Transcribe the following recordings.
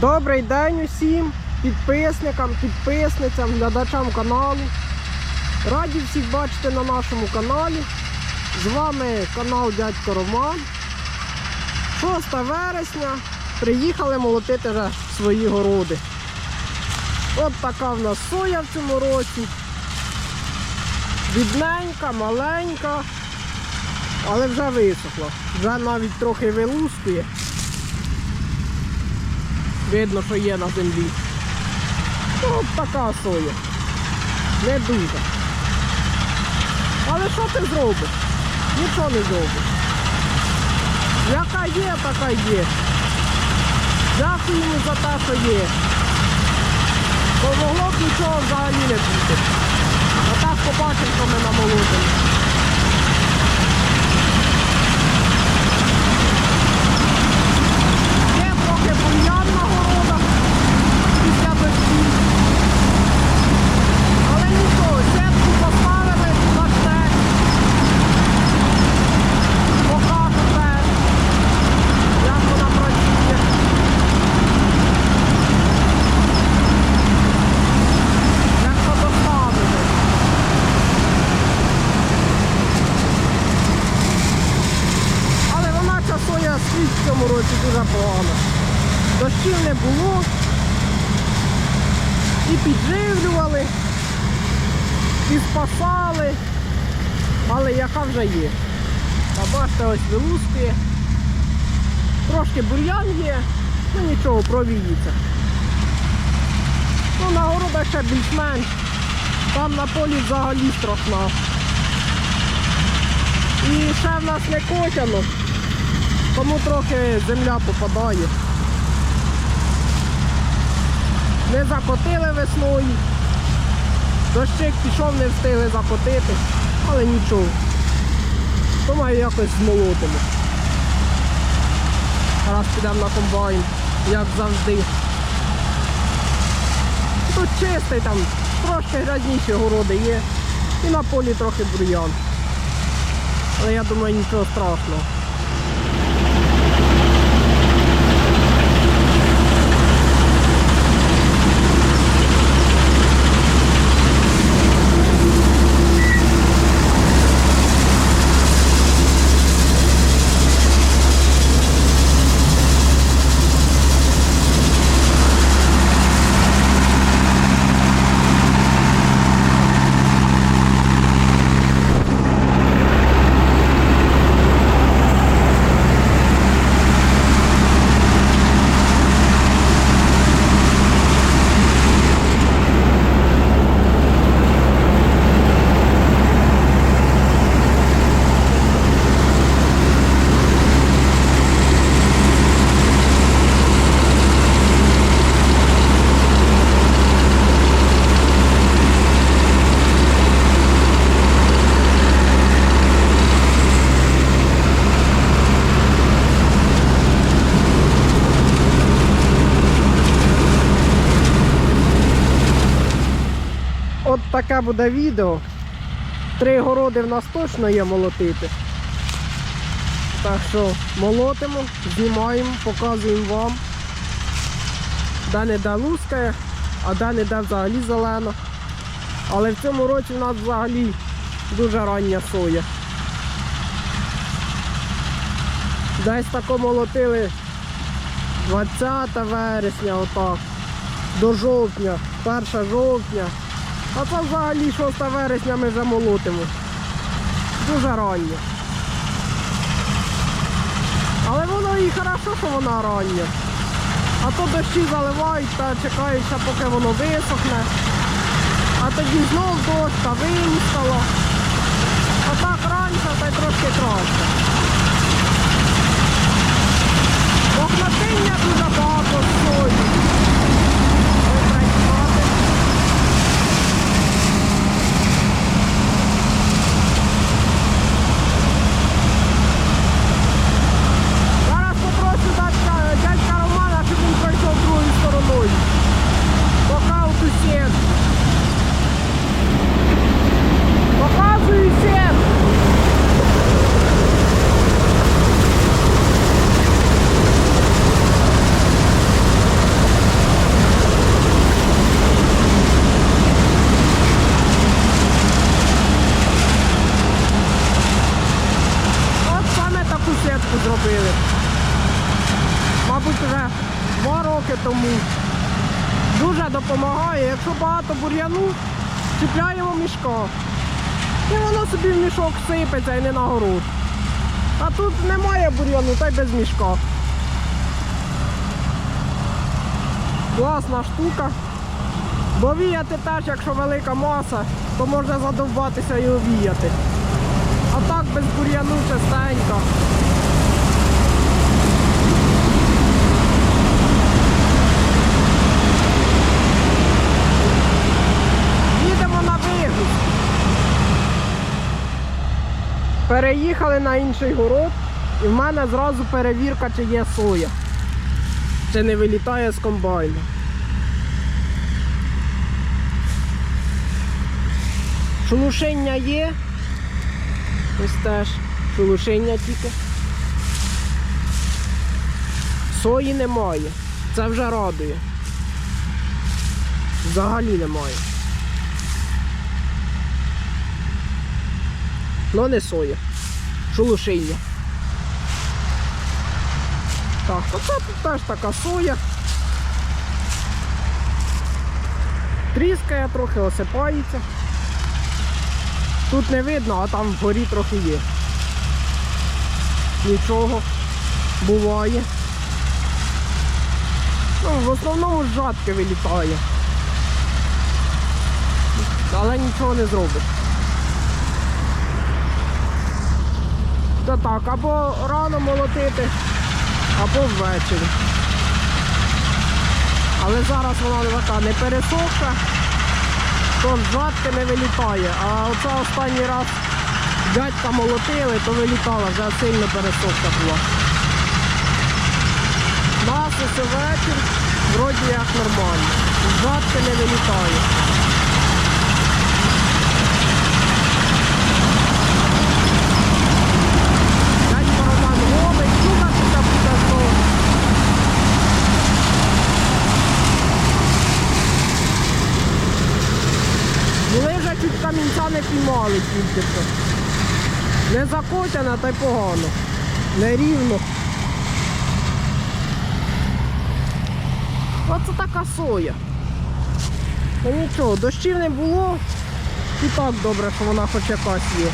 Добрий день усім підписникам, підписницям, глядачам каналу. Раді всіх бачити на нашому каналі. З вами канал Дядько Роман. 6 вересня. Приїхали молотити вже свої городи. От така в нас соя в цьому році. Бідненька, маленька, але вже висохла. Вже навіть трохи вилускує. Видно, що є на землі. Ну, така соя. Не дуже. Але що ти зробиш? Нічого не зробиш. Яка є, така є. Дякуємо за те, що є. Помогло б нічого взагалі не бути. А так побачимо, що ми намолотимо. Є трохи бур'ян на городах після дощів. Але нічого, сітку поставили на штек. Покажу теж, як вона працює. Як то доставити. Але вона ця соя світ в цьому році дуже погана. Дощів не було. І підживлювали, і спасали. Але яка вже є. А бачите, ось вилускує. Трошки бур'ян є, ну нічого, провіється. Ну на городах ще більш-менш. Там на полі взагалі страшно. І ще в нас не косяно, тому трохи земля попадає. Не закотили весною. Дощик пішов, не встигли закотити, але нічого. Думаю, якось змолотимо. Раз підемо на комбайн, як завжди. Тут чистий там, трошки грязніші городи є. І на полі трохи бур'ян. Але я думаю, нічого страшного. От таке буде відео. Три городи в нас точно є молотити. Так що молотимо, знімаємо, показуємо вам. Де не де лускає, а де не де взагалі зелено. Але в цьому році в нас взагалі дуже рання соя. Десь тако молотили 20 вересня, отак, до жовтня, 1 жовтня. А це взагалі 6 вересня ми вже молотимо. Дуже ранньо. Але воно і хорошо, що вона рання. А то дощі заливають та чекають, ще поки воно висохне. А тоді знов дощ та вимістало. А так раніше та й трошки краще. Мохнатиння дуже багато купили. Мабуть, вже два роки тому. Дуже допомагає. Якщо багато бур'яну, чіпляємо мішко. І воно собі в мішок сипеться і не на гору. А тут немає бур'яну, та й без мішка. Класна штука. Бо віяти теж, якщо велика маса, то можна задовбатися і овіяти. А так без бур'яну частенько. Переїхали на інший город і в мене зразу перевірка, чи є соя. Чи не вилітає з комбайну. Шелушення є. Ось теж шелушення тільки. Сої немає. Це вже радує. Взагалі немає. Ну не соя. Шелушення. Так, оце теж така соя. Тріскає трохи, осипається. Тут не видно, а там вгорі трохи є. Нічого. Буває. Ну, в основному жатки вилітає. Але нічого не зробиш. Та так, або рано молотити, або ввечері. Але зараз вона така не пересохша, то жатки не вилітає. А оце останній раз дядька молотили, то вилітала, вже сильно пересохша була. Нас ось вечір, вроді як нормально. Жатки не вилітає. Дядько Роман ловить, слухатися буде знову. Були вже чуть камінця не піймали тільки що. Не закотяна, та й погано. Нерівно. Оце така соя. Ну нічого, дощів не було. І так добре, що вона хоч якась є.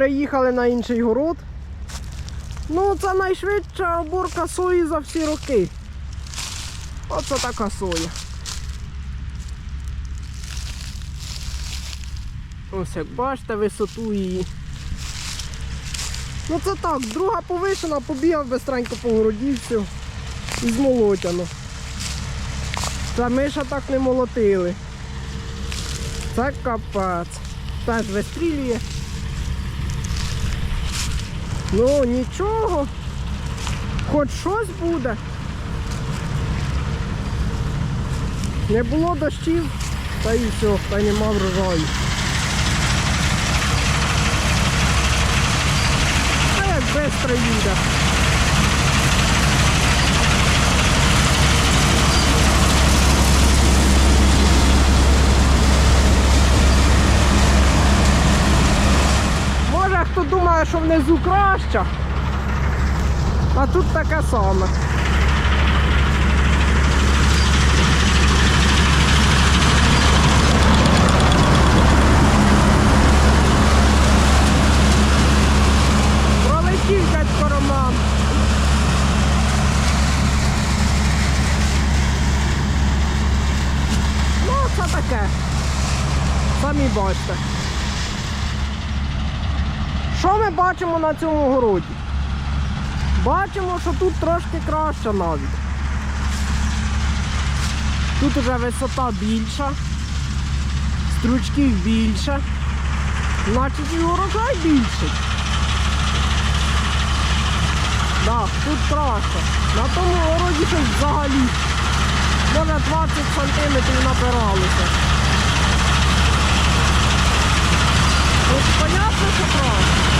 Переїхали на інший город. Ну, це найшвидша оборка сої за всі роки. Оце така соя. Ось як бачите, висоту її. Ну це так, друга повишена, побігав бистренько по городі, все. І змолотяно. Це ми ще так не молотили. Це капець. Теж вистрілює. Ну нічого. Хоч щось буде. Не було дощів, та і все, та й нема врожаю. Та як швидко їде. Що внизу краще, а тут таке саме. Пролетів дядько Роман. Ну, це таке. Самі бачите. Що ми бачимо на цьому городі? Бачимо, що тут трошки краще навіть. Тут уже висота більша, стручків більше, значить і урожай більший. Так, тут краще. На тому городі щось взагалі. Може 20 сантиметрів набиралося. Тут понятно, що краще.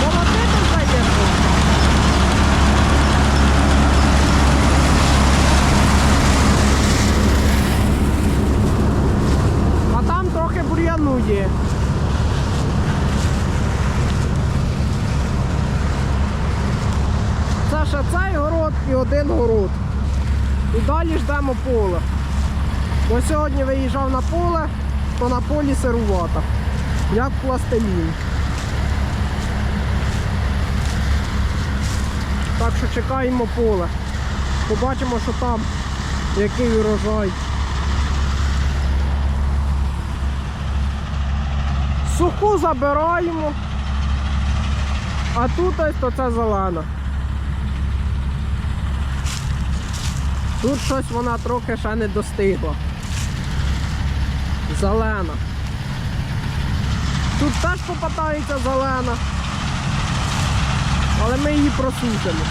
Молодити вже є що. А там трохи бур'яну є. Це ще цей город і один город. Ждемо поле. Бо сьогодні виїжджав на поле, то на полі сирувата. Як пластилін. Так що чекаємо поле. Побачимо, що там, який урожай. Суху забираємо. А тут ось то це зелена. Тут щось вона трохи ще не достигла. Зелена. Тут теж попадається зелена. Але ми її просушимо.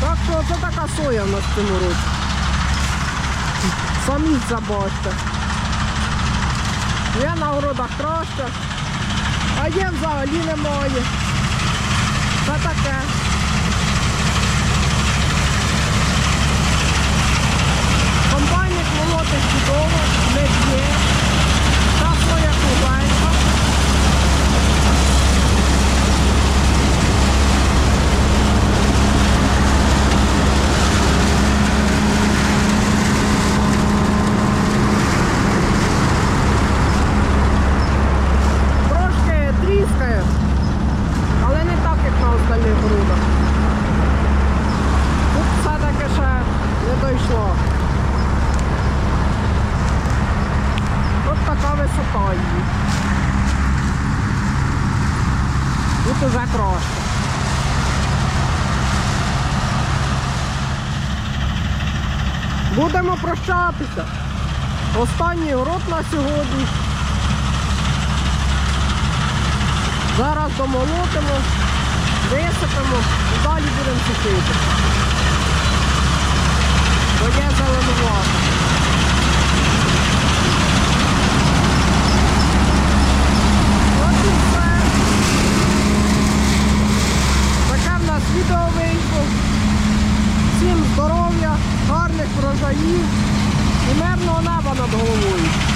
Так що це така соя в нас в цьому році. Самі це бачите. Є на городах краще, а є взагалі немає. Це таке. Комбайник молотить чудово, не б'є. Та своя кругленька. Трошки тріскає, але не так, як на остальних грудах. Тут все-таки ще не дійшло. От така висота її. Тут уже краще. Будемо прощатися. Останній город на сьогодні. Зараз домолотимо, висипемо і далі будемо сушити. Бо є зеленувато. От і все. Таке в нас відео вийшло. Здоров'я, і мирного неба над головою.